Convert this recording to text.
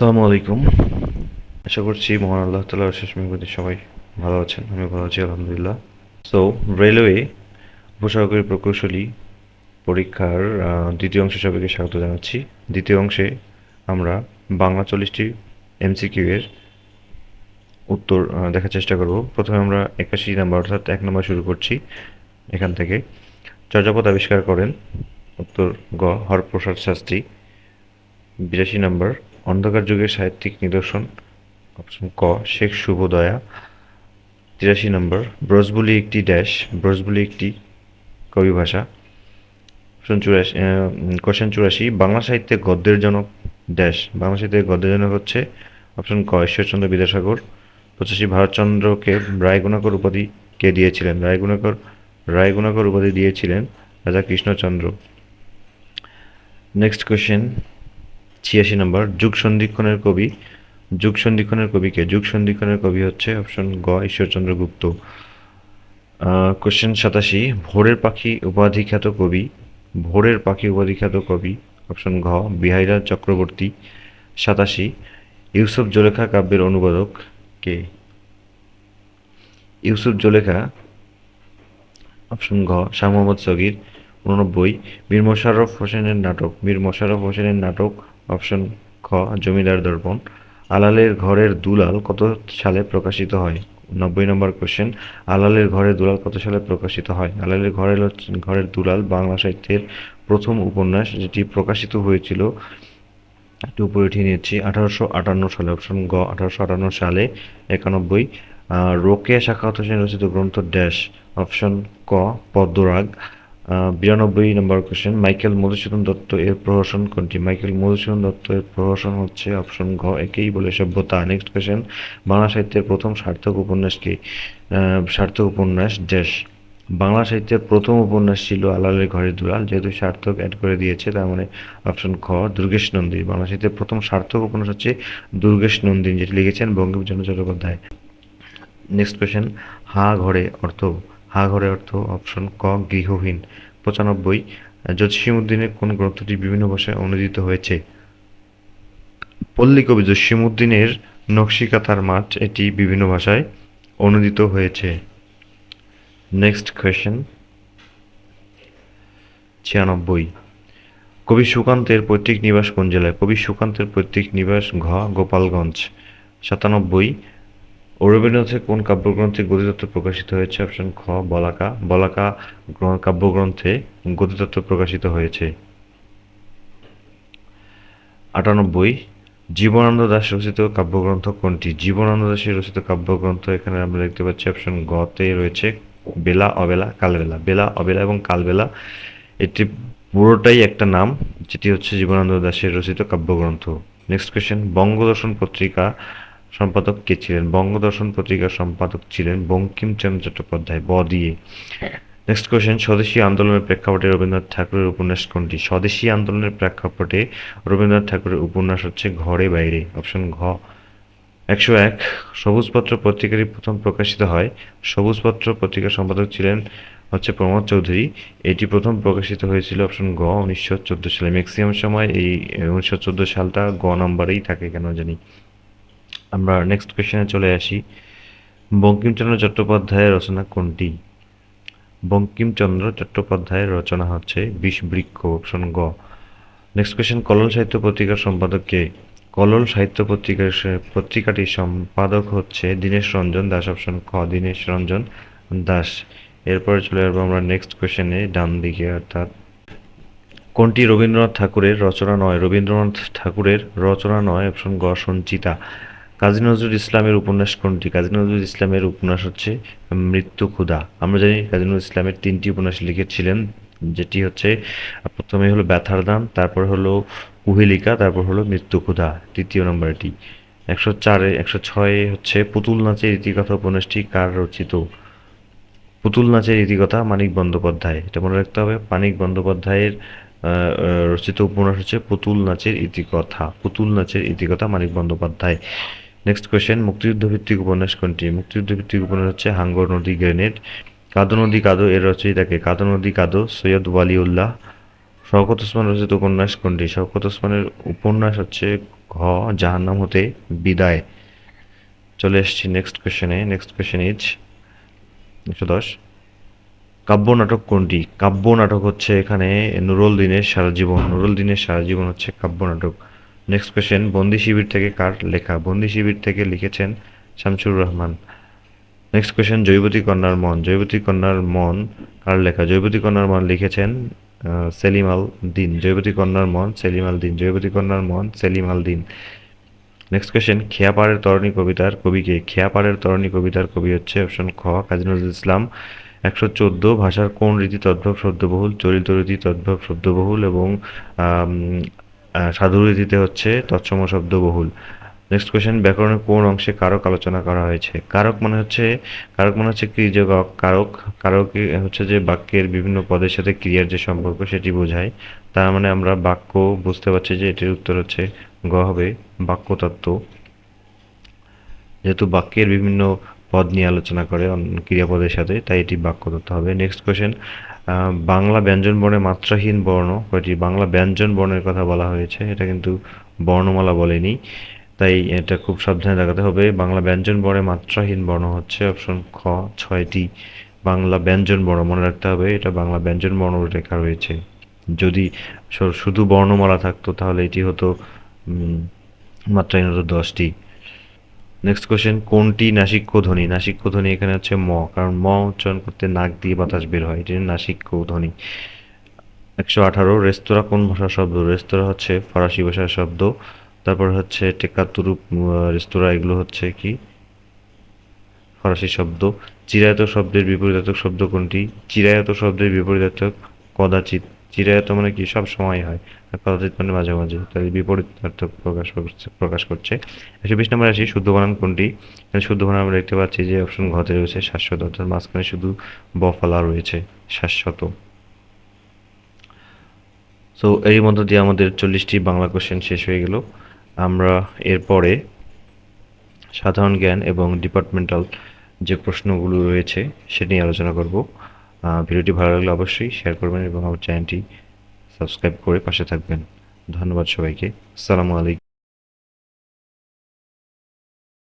আসসালামু আলাইকুম। আশা করছি মহান আল্লাহ তালার শেষ মেঘবতী সবাই ভালো আছেন আমি ভালো আছি, আলহামদুলিল্লাহ। সো রেলওয়ে উপসহকারী প্রকৌশলী পরীক্ষার দ্বিতীয় অংশে সবাইকে স্বাগত জানাচ্ছি। দ্বিতীয় অংশে আমরা বাংলা চল্লিশটি এমসিকিউ এর উত্তর দেখার চেষ্টা করব। প্রথমে আমরা একাশি নাম্বার, অর্থাৎ এক নম্বর শুরু করছি এখান থেকে। চর্যাপদ আবিষ্কার করেন উত্তর গ হরপ্রসাদ শাস্ত্রী, বিরাশি নম্বর। অন্ধকার যুগের সাহিত্যিক নিদর্শন, অপশন ক, শেখ শুভদয়া, তিরাশি নম্বর, ব্রজবুলি একটি ড্যাশ, ব্রজবুলি একটি কবি ভাষা, অপশন চুরাশি কোশ্চেন চুরাশি, বাংলা সাহিত্যে গদ্যের জনক ড্যাশ, বাংলা সাহিত্যের গদ্যের জনক হচ্ছে অপশন ক, ঈশ্বরচন্দ্র বিদ্যাসাগর, পঁচাশি ভারতচন্দ্রকে রায়গুণাকর উপাধি কে দিয়েছিলেন? রায়গুণাকর রায়গুণাকর উপাধি দিয়েছিলেন রাজা কৃষ্ণচন্দ্র। নেক্সট কোশ্চেন ছিয়াশি নম্বর, যুগ সন্ধিক্ষণের কবি, যুগ সন্ধিক্ষণের কবিকে যুগ সন্ধিক্ষণের কবি হচ্ছে অপশন গ, ঈশ্বরচন্দ্র গুপ্ত। কোশ্চেন সাতাশি, ভোরের পাখি উপাধিখ্যাত কবি, ভোরের পাখি উপাধিখ্যাত কবি অপশন ঘ, বিহারীলাল চক্রবর্তী। সাতাশি, ইউসুফ জোলেখা কাব্যের অনুবাদক কে? ইউসুফ জোলেখা অপশন ঘ, শাহ মোহাম্মদ সগির। উননব্বই, মীর মোশাররফ হোসেনের নাটক। মীর মোশাররফ হোসেনের নাটক অপশন খ জমিদার দর্পণ। আলালের ঘরের দুলাল কত সালে প্রকাশিত হয়? নব্বই নম্বর কোশ্চেন আলালের ঘরের দুলাল কত সালে প্রকাশিত হয়? আলালের ঘরের ঘরের দুলাল বাংলা সাহিত্যের প্রথম উপন্যাস যেটি প্রকাশিত হয়েছিল একটু উপরে উঠিয়ে নিচ্ছি আঠারোশো আটান্ন সালে। অপশন গ আঠারোশো আটান্ন সালে একানব্বই। আহ, রোকেয়া শাখাত হোসেন রচিত গ্রন্থ ড্যাশ। অপশন ক পদ্মরাগ। বিরানব্বই number question Michael Madhusudan Dutta এর প্রহসন কোনটি? মাইকেল মধুসূদন দত্ত এর প্রহসন হচ্ছে অপশন ঘ, একেই বলে সভ্যতা। নেক্সট কোশ্চেন বাংলা সাহিত্যের প্রথম সার্থক উপন্যাস কি? সার্থক উপন্যাস ড্যাশ বাংলা সাহিত্যের প্রথম উপন্যাস ছিল আলালের ঘরের দুলাল, যেহেতু সার্থক অ্যাড করে দিয়েছে, তার মানে অপশন খ, দুর্গেশ নন্দী। বাংলা সাহিত্যের প্রথম সার্থক উপন্যাস হচ্ছে দুর্গেশ নন্দিনী যেটি লিখেছেন বঙ্কিমচন্দ্র চট্টোপাধ্যায়। নেক্সট কোয়েশ্চেন হা ঘরে অর্থ হা ঘরে অর্থ অপশন ক, গৃহহীন। পঁচানব্বই জসিমুদ্দিনের কোন গ্রন্থটি বিভিন্ন ভাষায় অনুদিত হয়েছে? পল্লী কবি জসিমুদ্দিনের নকশিকাতার মাঠ এটি বিভিন্ন ভাষায় অনুদিত হয়েছে। Next question. ছিয়ানব্বই, কবি সুকান্তের পৈতৃক নিবাস কোন জেলায়? কবি সুকান্তের পৈতৃক নিবাস ঘ, গোপালগঞ্জ। সাতানব্বই রবীন্দ্রনাথের কোন কাব্যগ্রন্থে গতিতত্ত্ব প্রকাশিত হয়েছে? অপশন খ, বলাকা। বলাকা কাব্যগ্রন্থে গতিতত্ত্ব প্রকাশিত হয়েছে। আটানব্বই, জীবনানন্দ দাস রচিত কাব্যগ্রন্থ কোনটি? জীবনানন্দ দাসের রচিত কাব্যগ্রন্থ এখানে আমরা দেখতে পাচ্ছি অপশন গতে রয়েছে বেলা, অবেলা, কালবেলা। বেলা, অবেলা এবং কালবেলা এটি পুরোটাই একটা নাম, যেটি হচ্ছে জীবনানন্দ দাশের রচিত কাব্যগ্রন্থ। নেক্সট কোয়েশ্চেন বঙ্গদর্শন পত্রিকা সম্পাদক কে ছিলেন? বঙ্গদর্শন পত্রিকার সম্পাদক ছিলেন বঙ্কিমচন্দ্র চট্টোপাধ্যায়, ব দিয়ে। নেক্সট কোয়েশ্চেন স্বদেশী আন্দোলনের প্রেক্ষাপটে রবীন্দ্রনাথ ঠাকুরের উপন্যাস কোনটি? স্বদেশী আন্দোলনের প্রেক্ষাপটে রবীন্দ্রনাথ ঠাকুরের উপন্যাস হচ্ছে ঘরে বাইরে অপশন ঘ। একশো এক, সবুজপত্র পত্রিকাটি প্রথম প্রকাশিত হয়। সবুজপত্র পত্রিকার সম্পাদক ছিলেন হচ্ছে প্রমোদ চৌধুরী। এটি প্রথম প্রকাশিত হয়েছিল অপশন গ উনিশশো চোদ্দ সালে। ম্যাক্সিমাম সময় এই, উনিশশো চোদ্দ সালটা গ নম্বরেই থাকে কেন জানি। আমরা নেক্সট কোয়েশ্চেনে চলে আসি। বঙ্কিমচন্দ্র চট্টোপাধ্যায়ের রচনা কোনটি? বঙ্কিমচন্দ্র চট্টোপাধ্যায়ের রচনা হচ্ছে বিষবৃক্ষ অপশন গ। নেক্সট কোয়েশ্চেন কলল সাহিত্য পত্রিকার সম্পাদক কে? কলল সাহিত্য পত্রিকার পত্রিকাটির সম্পাদক হচ্ছে দীনেশ রঞ্জন দাস অপশন খ, দীনেশ রঞ্জন দাস। এরপরে চলে আসব আমরা নেক্সট কোয়েশ্চেনে ডান দিকে অর্থাৎ। কোনটি রবীন্দ্রনাথ ঠাকুরের রচনা নয়? রবীন্দ্রনাথ ঠাকুরের রচনা নয় অপশন গ, সঞ্চিতা। কাজী নজরুল ইসলামের উপন্যাস কোনটি? কাজী নজরুল ইসলামের উপন্যাস হচ্ছে, মৃত্যু ক্ষুধা। আমরা জানি কাজী নজরুল ইসলামের তিনটি উপন্যাস লিখেছিলেন, যেটি হচ্ছে, প্রথমে হলো ব্যথার দান তারপর হলো কুহেলিকা তারপর হলো মৃত্যু ক্ষুধা, তৃতীয় নম্বরটি। একশো চারে, একশো ছয়ে হচ্ছে পুতুল নাচের ইতিকথা উপন্যাসটি কার রচিত? পুতুল নাচের ইতিকথা মানিক বন্দ্যোপাধ্যায়। এটা মনে রাখতে হবে, মানিক বন্দ্যোপাধ্যায়ের রচিত উপন্যাস হচ্ছে পুতুল নাচের ইতিকথা। পুতুল নাচের ইতিকথা মানিক বন্দ্যোপাধ্যায়। নেক্সট কোয়েশ্চেন মুক্তিযুদ্ধ ভিত্তিক উপন্যাস কোনটি? মুক্তিযুদ্ধ ভিত্তিক উপন্যাস হচ্ছে হাঙ্গর নদী গ্রেনেড। কাদো নদী কাদো, এর রচয়িতাকে কাদো নদী কাদো, সৈয়দ ওয়ালিউল্লাহ। শওকত ওসমান রচিত উপন্যাস কোনটি? শওকত ওসমানের উপন্যাস হচ্ছে ঘ, জাহান্নাম হতে বিদায়। চলে এসেছি নেক্সট কোয়েশনে নেক্সট কোয়েশন ইজ একশো দশ। কাব্য নাটক কোনটি? কাব্য নাটক হচ্ছে এখানে নুরুল দিনের সারা জীবন। নুরুল দিনের সারা জীবন হচ্ছে কাব্য নাটক। নেক্সট কোয়েশ্চেন বন্দি শিবির থেকে কার লেখা বন্দি শিবির থেকে লিখেছেন শামসুর রহমান নেক্সট কোয়েশ্চেন জৈবতী কন্যার মন জৈবতী কন্যার মন কার লেখা জৈবতী কন্যার মন লিখেছেন সেলিম আল দিন জৈবতী কন্যার মন সেলিম আল দিন জৈবতী কন্যার মন সেলিম আল দিন নেক্সট কোয়েশ্চেন খেয়াপাড়ের তরণী কবিতার কবিকে খেয়াপাড়ের তরণী কবিতার কবি হচ্ছে অপশন খ কাজী নজরুল ইসলাম। একশো চোদ্দ ভাষার কোন রীতি, তদ্ভব শব্দবহুল চলিত রীতি, তদ্ভব শব্দবহুল এবং আম, আহ, সাধু রীতিতে হচ্ছে তৎসম শব্দবহুল নেক্সট কোয়েশ্চেন ব্যাকরণের কোন অংশে কারক আলোচনা করা হয়েছে? কারক মানে হচ্ছে কারক মানে হচ্ছে ক্রিয়াজক কারক কারক হচ্ছে যে বাক্যের বিভিন্ন পদের সাথে ক্রিয়ার যে সম্পর্ক সেটি বোঝায়। তার মানে আমরা বাক্য বুঝতে পারছি যে এটির উত্তর হচ্ছে গ হবে বাক্যতত্ত্ব। যেহেতু বাক্যের বিভিন্ন পদ নিয়ে আলোচনা করে ক্রিয়াপদের সাথে, তাই এটি বাক্যতত্ত্ব হবে। নেক্সট কোয়েশ্চেন বাংলা ব্যঞ্জন বর্ণে মাত্রাহীন বর্ণ, কয়টি? বাংলা ব্যঞ্জন বর্ণের কথা বলা হয়েছে, এটা কিন্তু বর্ণমালা বলেনি, তাই এটা খুব সাবধানে দেখাতে হবে। বাংলা ব্যঞ্জন বর্ণে মাত্রাহীন বর্ণ হচ্ছে অপশন খ, ছয়টি। বাংলা ব্যঞ্জন বর্ণ, মনে রাখতে হবে, এটা বাংলা ব্যঞ্জন বর্ণ লেখা রয়েছে। যদি শুধু বর্ণমালা থাকতো, তাহলে এটি হতো মাত্রাহীন হতো দশটি। নেক্সট কোশ্চেন কোনটি নাসিক্য ধ্বনি নাসিক্য ধ্বনি এখানে হচ্ছে ম কারণ ম উচ্চারণ করতে নাক দিয়ে বাতাস বের হয় এটি নাসিক্য ধ্বনি একশো আঠারো রেস্তোরাঁ কোন ভাষার শব্দ? রেস্তোরাঁ হচ্ছে ফরাসি ভাষার শব্দ তারপর হচ্ছে টেকাতুরু উম, রেস্তোরাঁ এগুলো হচ্ছে কি? ফরাসি শব্দ। চিরায়ত শব্দের বিপরীতার্থক শব্দ কোনটি? চিরায়ত শব্দের বিপরীতার্থক কদাচিৎ চিরায়ত মানে কি, সব সময় হয়। আর মানে মাঝে মাঝে তাই বিপরীতার্থক প্রকাশ করছে প্রকাশ করছে। একশো বিশ নম্বর আসি শুদ্ধ বানান কোনটি? শুদ্ধ বানান আমরা দেখতে পাচ্ছি যে অপশন ঘতে রয়েছে শাশ্বত, অর্থাৎ মাঝখানে শুধু বফলা রয়েছে, শাশ্বত। সো এর মধ্য দিয়ে আমাদের চল্লিশটি বাংলা কোশ্চেন শেষ হয়ে গেল। আমরা এরপরে সাধারণ জ্ঞান এবং ডিপার্টমেন্টাল যে প্রশ্নগুলো রয়েছে, সেটা নিয়ে আলোচনা করব। ভিডিওটি ভালো লাগলে অবশ্যই শেয়ার করবেন এবং আমার চ্যানেলটি সাবস্ক্রাইব করে পাশে থাকবেন। ধন্যবাদ সবাইকে। আসসালামু আলাইকুম।